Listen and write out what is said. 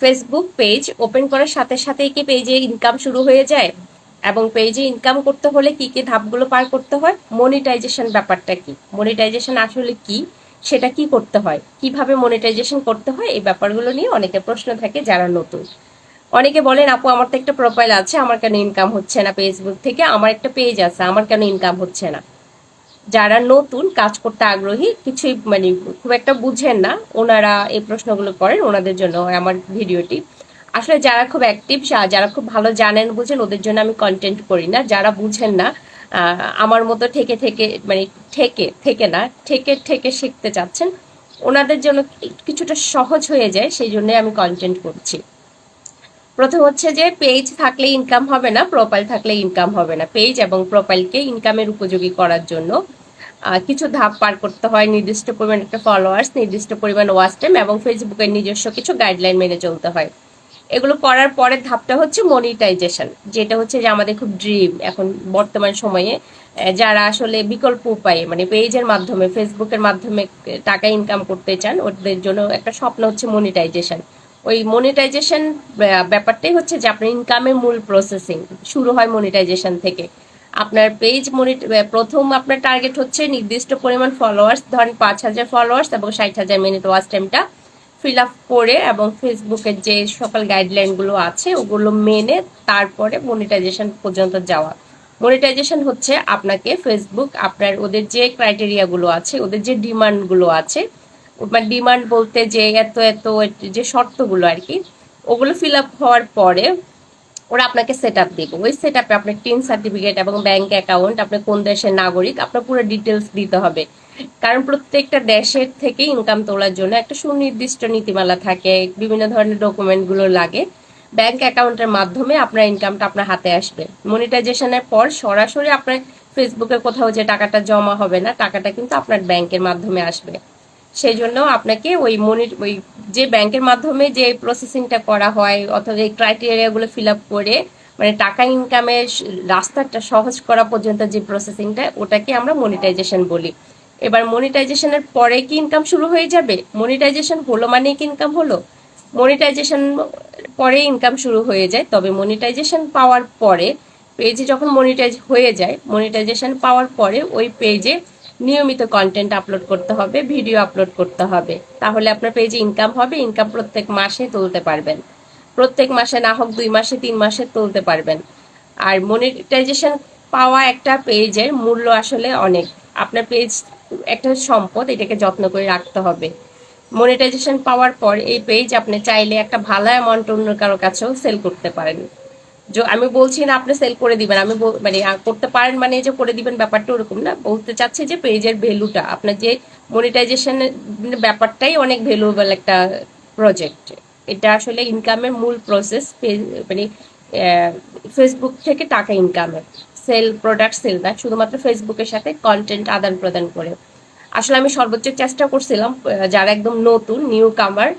Facebook page open করার সাথে সাথেই কি পেজে ইনকাম শুরু হয়ে যায়? এবং পেজে ইনকাম করতে হলে কি কি ধাপগুলো পার করতে হয়? মনিটাইজেশন ব্যাপারটা কি? মনিটাইজেশন আসলে কি? সেটা কি করতে হয়? কীভাবে মনিটাইজেশন করতে হয়? এই ব্যাপারগুলো নিয়ে অনেকে প্রশ্ন থাকে যারা নতুন। অনেকে বলেন, আপু, আমার তো একটা প্রোফাইল আছে, আমার কেন ইনকাম হচ্ছে না ফেসবুক থেকে? আমার একটা পেজ আছে, আমার কেন ইনকাম হচ্ছে না? যারা নতুন কাজ করতে আগ্রহী, কিছুই মানে খুব একটা বুঝেন না, ওনারা এই প্রশ্নগুলো করেন, ওনাদের জন্য আমার ভিডিওটি। আসলে যারা খুব অ্যাক্টিভ যারা খুব ভালো জানেন, বুঝেন, ওদের জন্য আমি কন্টেন্ট করি না। যারা বুঝেন না আমার মতো থেকে থেকে মানে থেকে থেকে না থেকে থেকে শিখতে চাচ্ছেন, ওনাদের জন্য কিছুটা সহজ হয়ে যায়, সেই জন্য আমি কন্টেন্ট করছি। প্রথম হচ্ছে যে পেজ থাকলে ইনকাম হবে না প্রোফাইল থাকলে ইনকাম হবে না। পেজ এবং প্রোফাইলকে ইনকামের উপযোগী করার জন্য কিছু ধাপ পার করতে হয়, নির্দিষ্ট পরিমাণ একটা ফলোয়ার্স নির্দিষ্ট পরিমাণ ওয়াচ টাইম এবং ফেসবুকের নিজস্ব কিছু গাইডলাইন মেনে চলতে হয়। এগুলো করার পরের ধাপটা হচ্ছে মনিটাইজেশন যেটা হচ্ছে যে আমাদের খুব ড্রিম এখন বর্তমান সময়ে যারা আসলে বিকল্প উপায়ে মানে পেজের মাধ্যমে ফেসবুকের মাধ্যমে টাকা ইনকাম করতে চান, ওদের জন্য একটা স্বপ্ন হচ্ছে মনিটাইজেশন ওই মনিটাইজেশন ব্যাপারটাই হচ্ছে যে আপনার ইনকামের মূল প্রসেসিং শুরু হয় মনিটাইজেশন থেকে। আপনার পেজ মনিট প্রথম আপনার টার্গেট হচ্ছে নির্দিষ্ট পরিমাণ ফলোয়ার্স ধরেন পাঁচ হাজার ফলোয়ার্স এবং ষাট হাজার মিনিট ওয়াচ টাইমটা ফিল আপ করে এবং ফেসবুকের যে সকল গাইডলাইনগুলো আছে, ওগুলো মেনে তারপরে মনিটাইজেশন পর্যন্ত যাওয়া। মনিটাইজেশন হচ্ছে আপনাকে ফেসবুক আপনার ওদের যে ক্রাইটেরিয়াগুলো আছে, ওদের যে ডিমান্ডগুলো আছে মানে ডিমান্ড বলতে যে এত এত, যে শর্তগুলো আর কি, ওগুলো ফিল আপ হওয়ার পরে ওরা আপনাকে সেট আপ দিবে। ওই সেট আপে আপনার টিন সার্টিফিকেট এবং ব্যাংক অ্যাকাউন্ট আপনার কোন দেশের নাগরিক, আপনার পুরো ডিটেলস দিতে হবে। কারণ প্রত্যেকটা দেশের থেকে ইনকাম তোলার জন্য একটা সুনির্দিষ্ট নীতিমালা থাকে, বিভিন্ন ধরনের ডকুমেন্টগুলো লাগে। ব্যাংক অ্যাকাউন্টের মাধ্যমে আপনার ইনকামটা আপনার হাতে আসবে। মনিটাইজেশনের পর সরাসরি আপনার ফেসবুকে কোথাও যে টাকাটা জমা হবে না, টাকাটা কিন্তু আপনার ব্যাংকের মাধ্যমে আসবে। সেই জন্য আপনাকে ওই মনি ওই যে ব্যাংকের মাধ্যমে যে প্রসেসিংটা করা হয় অথবা এই ক্রাইটেরিয়াগুলো ফিল আপ করে মানে টাকা ইনকামের রাস্তাটা সহজ করা পর্যন্ত যে প্রসেসিংটা ওটাকে আমরা মনিটাইজেশন বলি। এবার মনিটাইজেশনের পরে কি ইনকাম শুরু হয়ে যাবে? মনিটাইজেশন হলো মানে কি ইনকাম হলো? মনিটাইজেশন পরে ইনকাম শুরু হয়ে যায়, তবে মনিটাইজেশন পাওয়ার পরে পেজে যখন মনিটাইজ হয়ে যায় মনিটাইজেশন পাওয়ার পরে ওই পেজে নিয়মিত কন্টেন্ট আপলোড করতে হবে ভিডিও আপলোড করতে হবে। তাহলে আপনার পেজে ইনকাম হবে ইনকাম প্রত্যেক মাসে তুলতে পারবেন। প্রত্যেক মাসে না হোক দুই মাসে, তিন মাসে তুলতে পারবেন। আর মনিটাইজেশন পাওয়া একটা পেজের মূল্য আসলে অনেক। আপনার পেজ একটা সম্পদ, এটাকে যত্ন করে রাখতে হবে। মনিটাইজেশন পাওয়ার পর এই পেজ আপনি চাইলে একটা ভালো অ্যামাউন্ট অন্য কারও কাছেও সেল করতে পারেন। আমি বলছি না, আপনি সেল করে দিবেন। আমি মানে করতে পারেন মানে যে করে দিবেন ব্যাপারটা ওরকম না। বলতে চাচ্ছি যে পেজের ভ্যালুটা আপনার যে মনিটাইজেশন ব্যাপারটাই অনেক ভ্যালুয়েবল একটা প্রজেক্ট এটা আসলে ইনকামের মূল প্রসেস মানে ফেসবুক থেকে টাকা ইনকামের সেল প্রোডাক্ট সেল না শুধুমাত্র ফেসবুকের সাথে কন্টেন্ট আদান প্রদান করে। আসলে আমি সর্বোচ্চ চেষ্টা করছিলাম যারা একদম নতুন নিউ কামার